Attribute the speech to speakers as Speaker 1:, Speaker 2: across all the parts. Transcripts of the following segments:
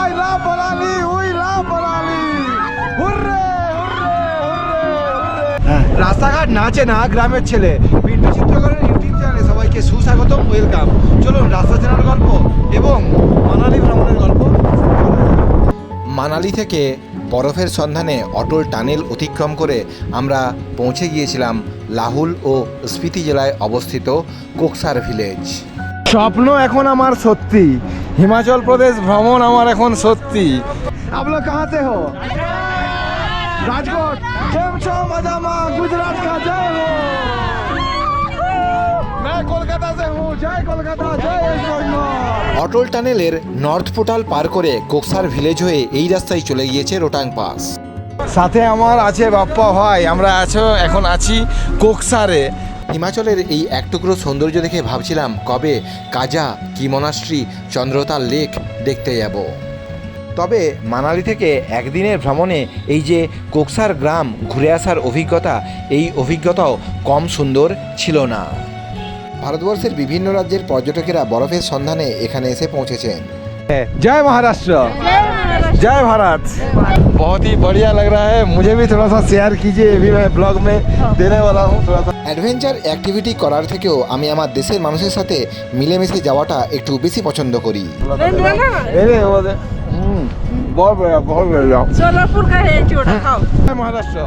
Speaker 1: I love বলালি, we love বলালি। Hurray রাস্তাঘাট নাচে না গ্রামের ছেলে। পিন্টু চিত্রকরের ইউটিউব চ্যানেলে সবাইকে সুস্বাগতম, ওয়েলকাম। চলুন রাস্তা চেনার গল্প এবং মানালি ভ্রমণের গল্প। মানালি থেকে বরফের সন্ধানে অটল টানেল অতিক্রম করে আমরা পৌঁছে গিয়েছিলাম লাহুল ও স্পিতি জেলায় অবস্থিত কোকসার ভিলেজ। স্বপ্ন এখন আমার সত্যি। হিমাচল প্রদেশ ভ্রমণ আমার এখন সত্যি। আপনার কাহাতে হো অটল টানেলের নর্থ পোর্টাল পার করে কোকসার ভিলেজ হয়ে এই রাস্তায় চলে গিয়েছে রোটাং পাস। সাথে আমার আছে বাপ্পা ভাই আমরা আছো এখন আছি কোকসারে। হিমাচলের এই এক টুকরো সৌন্দর্য দেখে ভাবছিলাম কবে কাজা কিমনাশ্রী চন্দ্রতার লেক দেখতে যাব। তবে মানালি থেকে একদিনের ভ্রমণে এই যে কোকসার গ্রাম ঘুরে আসার অভিজ্ঞতা এই অভিজ্ঞতাও কম সুন্দর ছিল না। ভারতবর্ষের বিভিন্ন রাজ্যের পর্যটকেরা বরফের সন্ধানে এখানে এসে পৌঁছেছেন। হ্যাঁ, জয় মহারাষ্ট্র। जय भारत बहुत ही बढ़िया लग रहा है मुझे भी थोड़ा सा शेयर कीजिए अभी मैं ब्लॉग में देने वाला हूँ थोड़ा सा অ্যাডভেঞ্চার অ্যাক্টিভিটি করার থেকেও আমি আমার দেশের মানুষের সাথে মিলেমিশে যাওয়াটা একটু বেশি পছন্দ করি बहुत बढ़िया बहुत बढ़िया
Speaker 2: सोलापुर का है चूड़ा खाओ
Speaker 1: जय महाराष्ट्र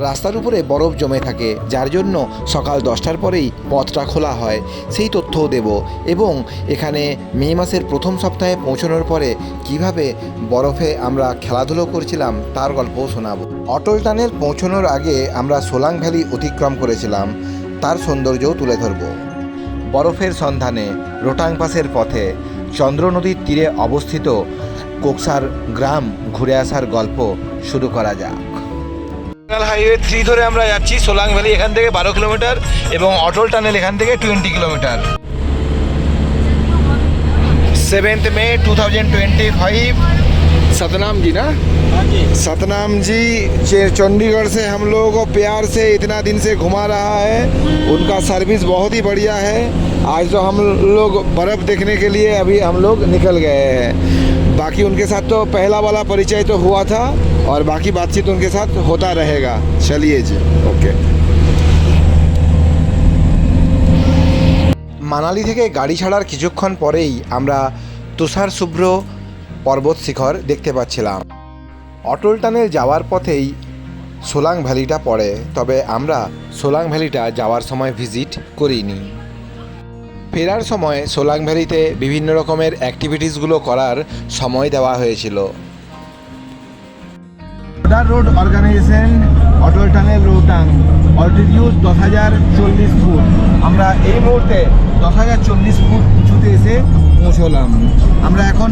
Speaker 1: রাস্তার উপরে বরফ জমে থাকে যার জন্য সকাল দশটার পরেই পথটা খোলা হয় সেই তথ্যও দেব। এবং এখানে মে মাসের প্রথম সপ্তাহে পৌঁছানোর পরে কীভাবে বরফে আমরা খেলাধুলো করছিলাম তার গল্পও শোনাবো। অটল টানেল পৌঁছানোর আগে আমরা সোলাং ভ্যালি অতিক্রম করেছিলাম তার সৌন্দর্যও তুলে ধরবো। বরফের সন্ধানে রোটাং পাসের পথে চন্দ্র নদীর তীরে অবস্থিত কোকসার গ্রাম ঘুরে আসার গল্প শুরু করা যাক। হাইওয়ে থ্রি ধরে আমরা যাচ্ছি সোলাং ভ্যালি এখান থেকে বারো কিলোমিটার এবং অটল টানেল এখান থেকে twenty kilometre. Seventh May two thousand twenty five Satnam ji ना सतनाम जी चे- चंडीगढ़ से हम लोगों को प्यार से इतना दिन से घुमा रहा है उनका सर्विस बहुत ही बढ़िया है आज तो हम लोग बर्फ़ देखने के लिए अभी हम लोग निकल गए हैं बाकी उनके साथ तो पहला वाला परिचय तो हुआ था और बाकी बातचीत उनके साथ होता रहेगा चलिए जी ओके মানালি থেকে গাড়ি ছাড়ার কিছুক্ষণ পরেই আমরা তুষার শুভ্র পর্বত শিখর দেখতে পাচ্ছিলাম। অটল টানেল যাওয়ার পথেই সোলাং ভ্যালিটা পড়ে, তবে আমরা সোলাং ভ্যালিটা যাওয়ার সময় ভিজিট করিনি। ফেরার সময় সোলাং ভ্যালিতে বিভিন্ন রকমের অ্যাক্টিভিটিসগুলো করার সময় দেওয়া হয়েছিল। Road organisation, Atal tunnel Rohtang altitude দশ হাজার চল্লিশ ফুট। আমরা এই মুহূর্তে দশ হাজার চল্লিশ ফুট উঁচুতে এসে পৌঁছলাম। আমরা এখন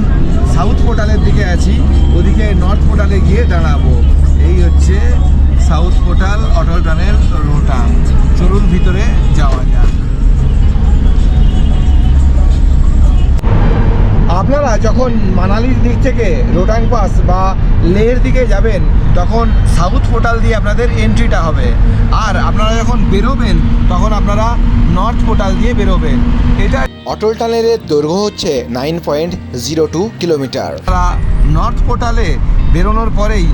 Speaker 1: সাউথ পোর্টালের দিকে আছি, ওদিকে নর্থ পোর্টালে গিয়ে দাঁড়াবো। এই হচ্ছে south portal Atal tunnel Rohtang চলুন ভিতরে যাওয়া যাক। যখন মানালির দিক থেকে রোটাং পাস বা লেহের দিকে যাবেন তখন সাউথ পোর্টাল দিয়ে আপনাদের এন্ট্রিটা হবে। আর আপনারা যখন বেরোবেন তখন আপনারা নর্থ পোর্টাল দিয়ে বেরোবেন। এটা অটল টানেলের দৈর্ঘ্য হচ্ছে nine point zero two kilometre. North পোর্টালে বেরোনোর পরেই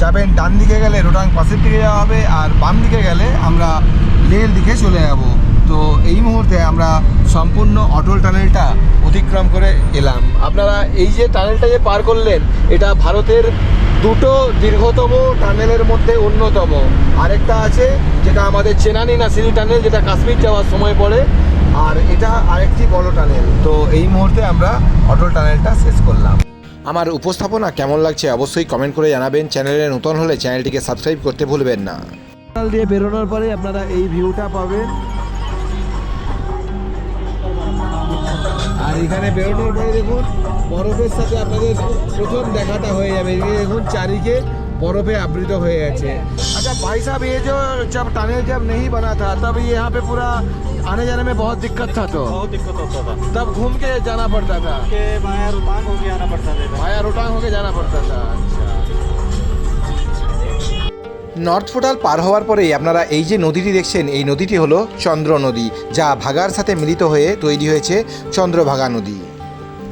Speaker 1: যাবেন ডান দিকে গেলে রোটাং পাশের দিকে যাওয়া হবে আর বাম দিকে গেলে আমরা লেহের দিকে চলে যাব। তো এই মুহূর্তে আমরা সম্পূর্ণ অটল টানেলটা অতিক্রম করে এলাম। আপনারা এই যে টানেলটা যে পার করলেন এটা ভারতের দুটো দীর্ঘতম টানেলের মধ্যে অন্যতম। আরেকটা আছে যেটা আমাদের চেনানি নাসিরি টানেল যেটা কাশ্মীর যাওয়ার সময় পড়ে আর এটা আরেকটি বড় টানেল। তো এই মুহূর্তে আমরা অটল টানেলটা শেষ করলাম। আমার উপস্থাপনা কেমন লাগছে অবশ্যই কমেন্ট করে জানাবেন। চ্যানেলে নতুন হলে চ্যানেলটিকে সাবস্ক্রাইব করতে ভুলবেন না। দিয়ে বেরোনোর পরে আপনারা এই ভিউটা পাবেন। এখানে বেরোনোর পরে দেখুন বরফের সাথে আপনাদের প্রথম দেখাটা হয়ে যাবে এদিকে দেখুন চারিকে बर्फे आवृत हुए अच्छे अच्छा भाई साहब ये जो जब टनल जब नहीं बना था तब ये यहाँ पे पूरा आने जाने में बहुत दिक्कत था तो
Speaker 3: बहुत दिक्कत होता था
Speaker 1: तब घूम के जाना पड़ता था
Speaker 3: के माया रोहतांग होके आना पड़ता था
Speaker 1: माया रोटांग होके जाना पड़ता था अच्छा নর্থ পোর্টাল পার হওয়ার পরেই আপনারা এই যে নদীটি দেখছেন, এই নদীটি হলো চন্দ্র নদী, যা ভাগার সাথে মিলিত হয়ে তৈরি হয়েছে চন্দ্রভাগা নদী।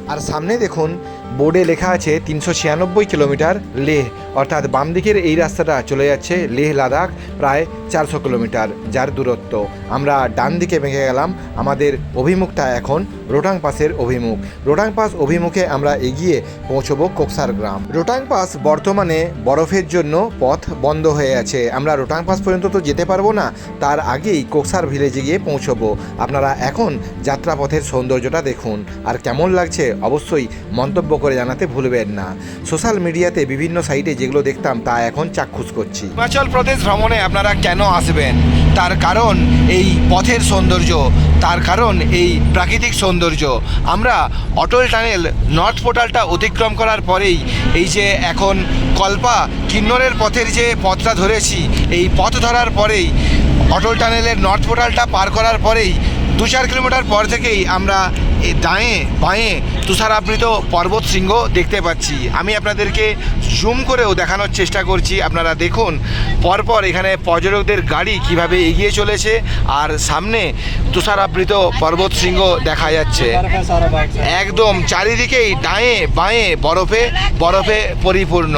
Speaker 1: আর সামনে দেখুন, বোর্ডে লেখা আছে তিনশো ছিয়ানব্বই কিলোমিটার লেহ অর্থাৎ বাম দিকের এই রাস্তাটা চলে যাচ্ছে লেহ লাদাখ, প্রায় চারশো কিলোমিটার, যার দূরত্ব। আমরা ডান দিকে ভেঙে গেলাম, আমাদের অভিমুখটা এখন রোটাং পাসের অভিমুখ। রোটাং পাস অভিমুখে আমরা এগিয়ে পৌঁছবো কোকসার গ্রাম। রোটাং পাস বর্তমানে বরফের জন্য পথ বন্ধ হয়ে আছে। আমরা রোটাং পাস পর্যন্ত তো যেতে পারব না, তার আগেই কোকসার ভিলেজে গিয়ে পৌঁছবো। আপনারা এখন যাত্রাপথের সৌন্দর্যটা দেখুন। আর কেমন লাগছে অবশ্যই মন্তব্য করে জানাতে ভুলবেন না। সোশ্যাল মিডিয়াতে বিভিন্ন সাইটে যেগুলো দেখতাম, তা এখন চাক্ষুষ করছি। হিমাচল প্রদেশ ভ্রমণে আপনারা কেন আসবেন? তার কারণ এই পথের সৌন্দর্য, তার কারণ এই প্রাকৃতিক সৌন্দর্য। আমরা অটল টানেল নর্থ পোর্টালটা অতিক্রম করার পরেই এই যে এখন কল্পা কিন্নরের পথের যে পথটা ধরেছি, এই পথ ধরার পরেই অটল টানেলের নর্থ পোর্টালটা পার করার পরেই দু চার কিলোমিটার পর থেকেই আমরা দাঁয়ে, বাঁয়ে তুষারাবৃত পর্বত শৃঙ্গ দেখতে পাচ্ছি। আমি আপনাদেরকে জুম করেও দেখানোর চেষ্টা করছি। আপনারা দেখুন, পরপর এখানে পর্যটকদের গাড়ি কীভাবে এগিয়ে চলেছে আর সামনে তুষারাবৃত পর্বত শৃঙ্গ দেখা যাচ্ছে। একদম চারিদিকেই দাঁয়ে, বাঁয়ে বরফে বরফে পরিপূর্ণ।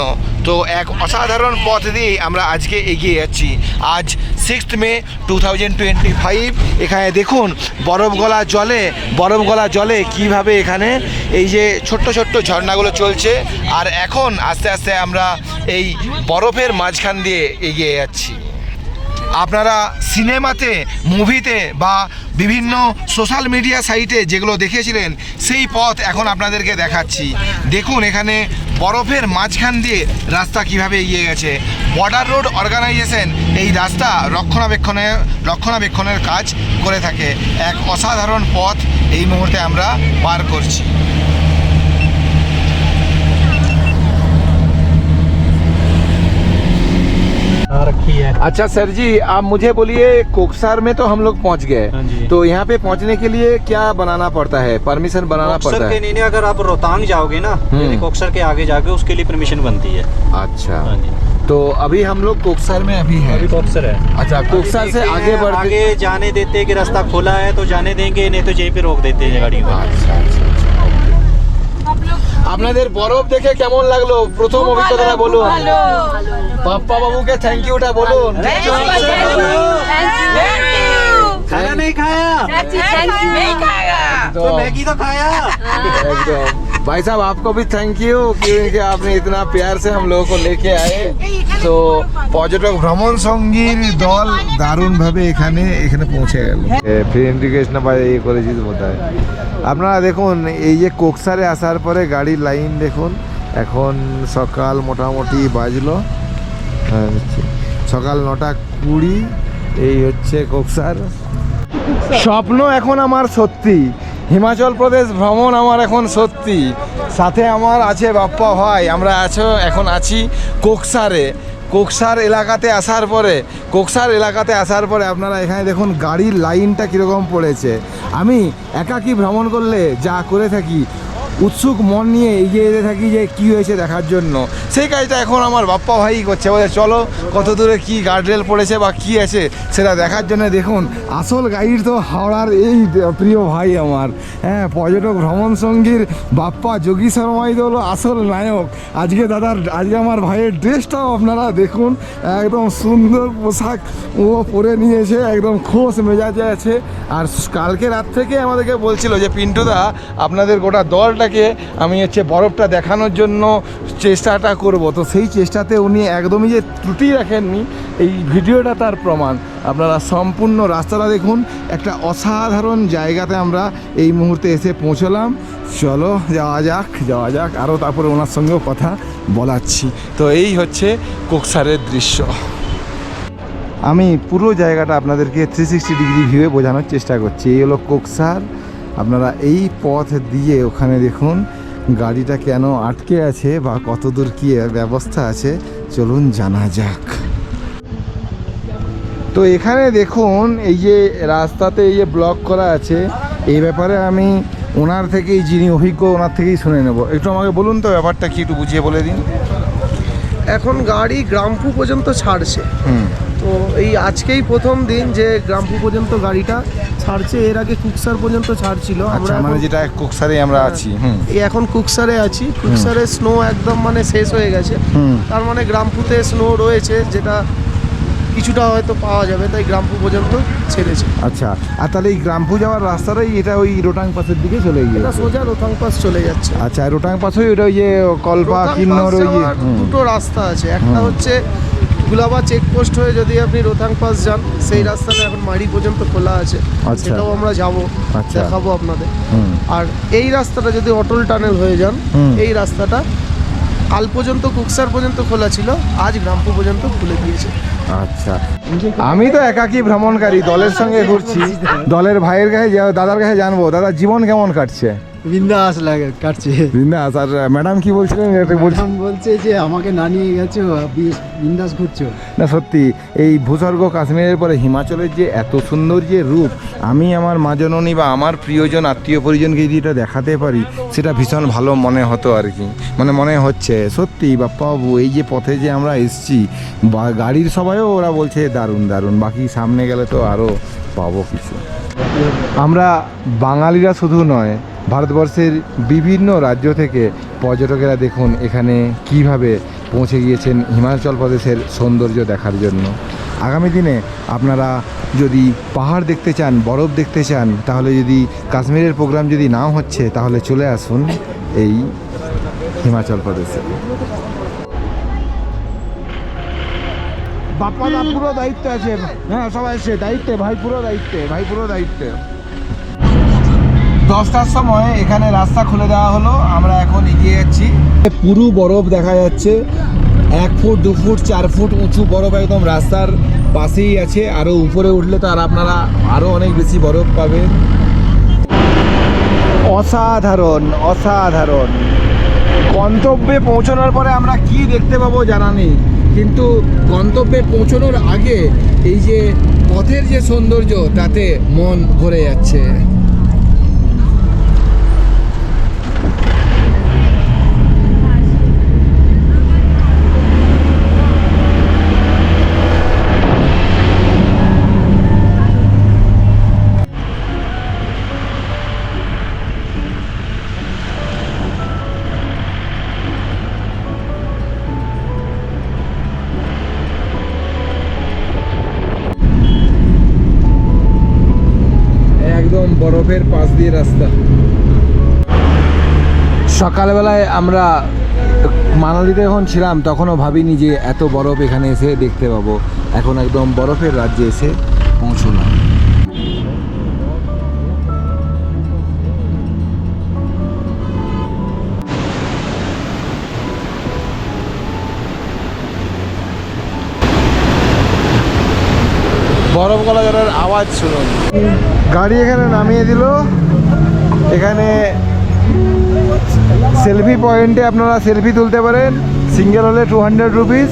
Speaker 1: তো এক অসাধারণ পথ দিয়েই আমরা আজকে এগিয়ে যাচ্ছি। আজ sixth May two thousand twenty five এখানে দেখুন, বরফ গলা জলে, বরফ গলা জলে কীভাবে এখানে এই যে ছোট্ট ছোট্ট ঝর্ণাগুলো চলছে। আর এখন আস্তে আস্তে আমরা এই বরফের মাঝখান দিয়ে এগিয়ে যাচ্ছি। আপনারা সিনেমাতে, মুভিতে বা বিভিন্ন সোশ্যাল মিডিয়া সাইটে যেগুলো দেখেছিলেন, সেই পথ এখন আপনাদেরকে দেখাচ্ছি। দেখুন, এখানে বরফের মাঝখান দিয়ে রাস্তা কীভাবে এগিয়ে গেছে? বর্ডার রোড অর্গানাইজেশন এই রাস্তা রক্ষণাবেক্ষণে, রক্ষণাবেক্ষণের কাজ করে থাকে। এক অসাধারণ পথ এই মুহূর্তে আমরা পার করছি। अच्छा सर जी आप मुझे बोलिए कोकसार में तो हम लोग पहुँच गए।
Speaker 3: हाँ
Speaker 1: तो यहाँ पे पहुँचने के लिए क्या बनाना पड़ता है? परमिशन बनाना पड़ता है?
Speaker 3: नहीं, नहीं अगर आप रोहतांग जाओगे ना
Speaker 1: हम्म।
Speaker 3: कोकसर के आगे जाके उसके लिए परमिशन बनती है।
Speaker 1: अच्छा।
Speaker 3: हाँ
Speaker 1: तो अभी हम लोग कोकसर में अभी है।
Speaker 3: अभी कोकसर है।
Speaker 1: अच्छा कोकसर से आगे बढ़
Speaker 3: आगे जाने देते कि रास्ता खुला है तो जाने देंगे नहीं तो यहीं पे रोक देते हैं गाड़ी
Speaker 1: अच्छा अच्छा। আপনাদের বরফ দেখে কেমন লাগল? প্রথম অভিজ্ঞতা বলুন। পাপ্পা বাবুকে থ্যাংক ইউটা বলুন।
Speaker 3: খায়া
Speaker 2: নেই খায়া।
Speaker 3: তো ম্যাগি তো খায়া।
Speaker 1: একদম। भाई साहब आपको भी थैंक यू क्योंकि आपने इतना प्यार से हम लोगों को लेके आए তো পর্যটক ভ্রমণ সঙ্গীর দল দারুণভাবে এখানে এখানে পৌঁছে গেল ফ্রি ইন্ডিকেশন বা ইয়ে করেছিস বোধহয় আপনারা দেখুন এই যে কোকসারে আসার পরে গাড়ির লাইন দেখুন এখন সকাল মোটামুটি বাজলো হ্যাঁ, সকাল নটা কুড়ি এই হচ্ছে কোকসার স্বপ্ন এখন আমার সত্যি হিমাচল প্রদেশ ভ্রমণ আমার এখন সত্যি। সাথে আমার আছে বাপ্পা ভাই, আমরা আছো, এখন আছি কোকসারে। কোকসার এলাকাতে আসার পরে, কোকসার এলাকাতে আসার পরে আপনারা এখানে দেখুন গাড়ির লাইনটা কীরকম পড়েছে। আমি একাকী ভ্রমণ করলে যা করে থাকি উৎসুক মন নিয়ে এগিয়ে যেতে থাকি যে কী হয়েছে দেখার জন্য। সেই কাজটা এখন আমার বাপ্পা ভাই করছে। বলে চলো, কত দূরে কী গার্ডরেল পড়েছে বা কী আছে সেটা দেখার জন্য দেখুন। আসল গাইড তো হাওড়ার এই প্রিয় ভাই আমার। হ্যাঁ পর্যটক ভ্রমণ সঙ্গীর বাপ্পা যোগী শর্মাই হলো আসল নায়ক। আজকে দাদার, আজকে আমার ভাইয়ের ড্রেসটাও আপনারা দেখুন। একদম সুন্দর পোশাক ও পরে নিয়েছে, একদম খোশ মেজাজে আছে। আর কালকে রাত থেকে আমাদেরকে বলছিল যে, পিন্টুদা, আপনাদের গোটা দলটাকে আমি হচ্ছে বরফটা দেখানোর জন্য চেষ্টাটা করব। তো সেই চেষ্টাতে উনি একদমই যে ত্রুটি রাখেননি, এই ভিডিওটা তার প্রমাণ। আপনারা সম্পূর্ণ রাস্তাটা দেখুন, একটা অসাধারণ জায়গাতে আমরা এই মুহূর্তে এসে পৌঁছলাম। চলো, যাওয়া যাক যাওয়া যাক আরও তারপরে ওনার সঙ্গেও কথা বলাচ্ছি। তো এই হচ্ছে কোকসারের দৃশ্য। আমি পুরো জায়গাটা আপনাদেরকে থ্রি সিক্সটি ডিগ্রি ভিউয়ে বোঝানোর চেষ্টা করছি। এই হলো কোকসার আপনারা এই পথ দিয়ে ওখানে দেখুন গাড়িটা কেন আটকে আছে বা কত দূর কী ব্যবস্থা আছে চলুন জানা যাক। তো এখানে দেখুন এই যে রাস্তাতে এই যে ব্লক করা আছে এই ব্যাপারে আমি ওনার থেকেই যিনি অভিজ্ঞ ওনার থেকেই শুনে নেব। একটু আমাকে বলুন তো ব্যাপারটা কি একটু বুঝিয়ে বলে দিন।
Speaker 4: এখন গাড়ি গ্রামপু পর্যন্ত ছাড়ছে। এই আজকেই প্রথম দিন যে গ্রামপু পর্যন্ত গাড়িটা ছাড়ছে এর আগে কুকসার পর্যন্ত ছাড়ছিল।
Speaker 1: আচ্ছা
Speaker 4: আমরা
Speaker 1: মানে যেটা কুকসারে আমরা আছি
Speaker 4: এই এখন কুকসারে আছি। কুকসারে স্নো একদম মানে শেষ হয়ে গেছে। তার মানে গ্রামপুতে স্নো রয়েছে যেটা কিছুটা হয়তো পাওয়া যাবে তাই গ্রামপু পর্যন্ত ছেড়েছে।
Speaker 1: আচ্ছা আর তাহলে এই গ্রামপু যাওয়ার রাস্তাটাই এটা ওই রোটাং পাসের দিকে চলে
Speaker 4: এটা সোজা রোটাং পাস চলে যাচ্ছে।
Speaker 1: আচ্ছা রোটাং পাস ওই ওটা ওই যে কল্পা কিন্নর ওই।
Speaker 4: দুটো রাস্তা আছে। একটা হচ্ছে গুলাবা চেকপোস্ট হয়ে যদি আপনি রোথাং পাস যান সেই রাস্তাটা এখন মাড়ি পর্যন্ত খোলা আছে।
Speaker 1: আচ্ছা।
Speaker 4: সেটাও আমরা যাব
Speaker 1: আচ্ছা।
Speaker 4: দেখাবো আপনাদের। আর এই রাস্তাটা যদি অটল টানেল হয়ে যান এই রাস্তাটা কাল পর্যন্ত কুকসার পর্যন্ত খোলা ছিল আজ গ্রামপুর পর্যন্ত খুলে দিয়েছে।
Speaker 1: আচ্ছা। আমি তো একাকী ভ্রমণকারী দলের সঙ্গে ঘুরছি দলের ভাইয়ের কাছে দাদার কাছে জানব দাদা জীবন কেমন কাটছে?
Speaker 5: বিন্দাস লাগে কাটছে।
Speaker 1: বিন্দাস আর ম্যাডাম কি বলছিলেন? এটা বলছেন
Speaker 5: বলছে যে আমাকে না নিয়ে গেছো বিন্দাস ঘুরছো।
Speaker 1: না সত্যি এই ভূস্বর্গ কাশ্মীরের পরে হিমাচলের যে এত সুন্দর যে রূপ আমি আমার মা জননী বা আমার প্রিয়জন আত্মীয় পরিজনকে যদি এটা দেখাতে পারি সেটা ভীষণ ভালো মনে হতো আর কি। মানে মনে হচ্ছে সত্যি বাপ্পাবাবু এই যে পথে যে আমরা এসছি বা গাড়ির সবাইও ওরা বলছে দারুণ দারুণ বাকি সামনে গেলে তো আরও পাবো কিছু। আমরা বাঙালিরা শুধু নয় ভারতবর্ষের বিভিন্ন রাজ্য থেকে পর্যটকেরা দেখুন এখানে কীভাবে পৌঁছে গিয়েছেন হিমাচল প্রদেশের সৌন্দর্য দেখার জন্য। আগামী দিনে আপনারা যদি পাহাড় দেখতে চান, বরফ দেখতে চান, তাহলে যদি কাশ্মীরের প্রোগ্রাম যদি নাও হচ্ছে, তাহলে চলে আসুন এই হিমাচল প্রদেশে। বাপ্পা দা পুরো দায়িত্ব আছে। হ্যাঁ সবাই আছে দায়িত্বে, ভাই পুরো দায়িত্বে, ভাই পুরো দায়িত্বে। দশটার সময় এখানে রাস্তা খুলে দেওয়া হলো। আমরা এখন এগিয়ে যাচ্ছি। পুরো বরফ দেখা যাচ্ছে। এক ফুট, দু ফুট, চার ফুট উঁচু বরফ একদম রাস্তার পাশেই আছে। আরও উপরে উঠলে তো আর আপনারা আরও অনেক বেশি বরফ পাবেন। অসাধারণ অসাধারণ। গন্তব্যে পৌঁছানোর পরে আমরা কি দেখতে পাবো জানা নেই। কিন্তু গন্তব্যে পৌঁছানোর আগে এই যে পথের যে সৌন্দর্য, তাতে মন ভরে যাচ্ছে। বরফের পাশ দিয়ে রাস্তা। সকালবেলায় আমরা মানালিতে যখন ছিলাম তখনও ভাবিনি যে এত বরফ এখানে এসে দেখতে পাবো। এখন একদম বরফের রাজ্যে এসে পৌঁছলাম। বরফ গলা আওয়াজ শুনুন। গাড়ি এখানে নামিয়ে দিল। এখানে সেলফি পয়েন্টে আপনারা সেলফি তুলতে পারেন। সিঙ্গেল হলে টু হান্ড্রেড রুপিস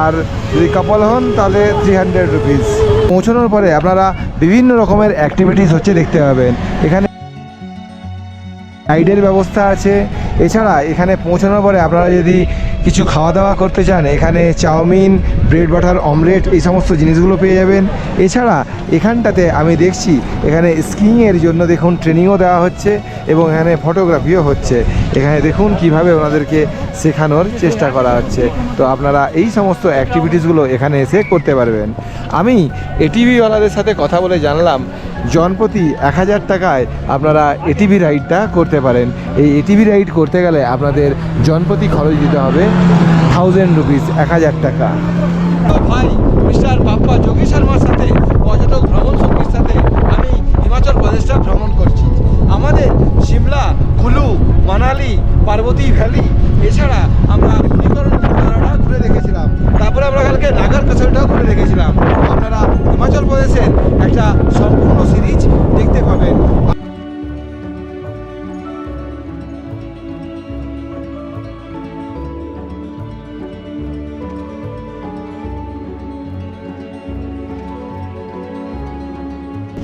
Speaker 1: আর যদি কাপল হন তাহলে থ্রি হান্ড্রেড রুপিস পৌঁছানোর পরে আপনারা বিভিন্ন রকমের অ্যাক্টিভিটিস হচ্ছে দেখতে পাবেন। এখানে গাইডের ব্যবস্থা আছে। এছাড়া এখানে পৌঁছানোর পরে আপনারা যদি কিছু খাওয়া দাওয়া করতে চান, এখানে চাউমিন ব্রেড বাটার অমলেট এই সমস্ত জিনিসগুলো পেয়ে যাবেন। এছাড়া এখানটাতে আমি দেখছি, এখানে স্কিংয়ের জন্য দেখুন ট্রেনিংও দেওয়া হচ্ছে এবং এখানে ফটোগ্রাফিও হচ্ছে। এখানে দেখুন কীভাবে ওনাদেরকে শেখানোর চেষ্টা করা হচ্ছে। তো আপনারা এই সমস্ত অ্যাক্টিভিটিসগুলো এখানে এসে করতে পারবেন। আমি এটিভিওয়ালাদের সাথে কথা বলে জানলাম জনপ্রতি এক হাজার টাকায় আপনারা এটিভি রাইডটা করতে পারেন। এই এটিভি রাইড করতে গেলে আপনাদের জনপ্রতি খরচ দিতে হবে থাউজেন্ড রুপিস এক হাজার টাকা। ভাই মিস্টার বাপ্পা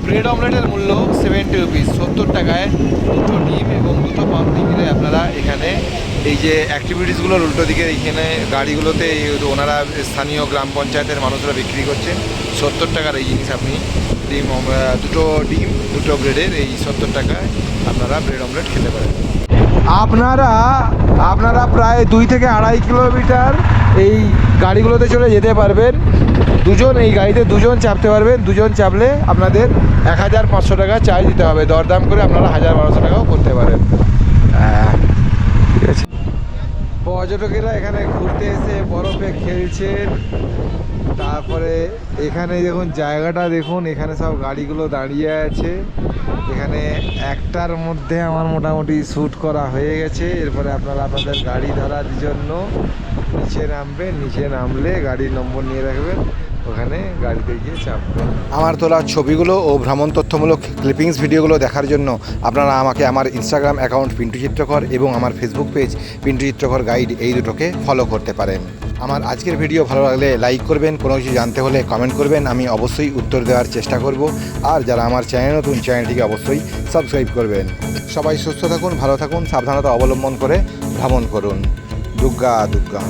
Speaker 1: ব্রেড অমলেটের মূল্য সেভেন্টি রুপিস সত্তর টাকায় দুটো ডিম এবং দুটো পাউরুটি কিনে আপনারা এখানে এই যে অ্যাক্টিভিটিসগুলোর উল্টো দিকে এইখানে গাড়িগুলোতে ওনারা স্থানীয় গ্রাম পঞ্চায়েতের মানুষরা বিক্রি করছেন। সত্তর টাকার এই জিনিস আপনি ডিম দুটো ডিম, দুটো ব্রেডের এই সত্তর টাকায় আপনারা ব্রেড অমলেট খেতে পারেন। আপনারা আপনারা প্রায় দুই থেকে আড়াই কিলোমিটার এই গাড়িগুলোতে চলে যেতে পারবেন। দুজন এই গাড়িতে দুজন চাপতে পারবেন দুজন চাপলে আপনাদের এক হাজার পাঁচশো টাকা চার্জ দিতে হবে। দরদাম করে আপনারা হাজার বারোশো টাকাও করতে পারেন। হ্যাঁ, ঠিক আছে। পর্যটকেরা এখানে ঘুরতে এসে বরফে খেলছেন। তারপরে এখানে দেখুন জায়গাটা দেখুন এখানে সব গাড়িগুলো দাঁড়িয়ে আছে। এখানে একটার মধ্যে আমার মোটামুটি শ্যুট করা হয়ে গেছে। এরপরে আপনারা আপনাদের গাড়ি ধরার জন্য নিচে নামবেন নিচে নামলে গাড়ির নম্বর নিয়ে রাখবেন। ওখানে গাড়িতে গিয়ে চাপবেন আমার তোলা ছবিগুলো ও ভ্রমণ তথ্যমূলক ক্লিপিংস ভিডিওগুলো দেখার জন্য আপনারা আমাকে আমার ইনস্টাগ্রাম অ্যাকাউন্ট পিন্টু চিত্রকর এবং আমার ফেসবুক পেজ পিন্টু চিত্রকর গাইড এই দুটোকে ফলো করতে পারেন। আমার আজকের ভিডিও ভালো লাগলে লাইক করবেন, কোনো কিছু জানতে হলে কমেন্ট করবেন, আমি অবশ্যই উত্তর দেওয়ার চেষ্টা করব। আর যারা আমার চ্যানেল নতুন চ্যানেলটিকে অবশ্যই সাবস্ক্রাইব করবেন। সবাই সুস্থ থাকুন, ভালো থাকুন, সাবধানতা অবলম্বন করে ভ্রমণ করুন। দুর্গা দুর্গা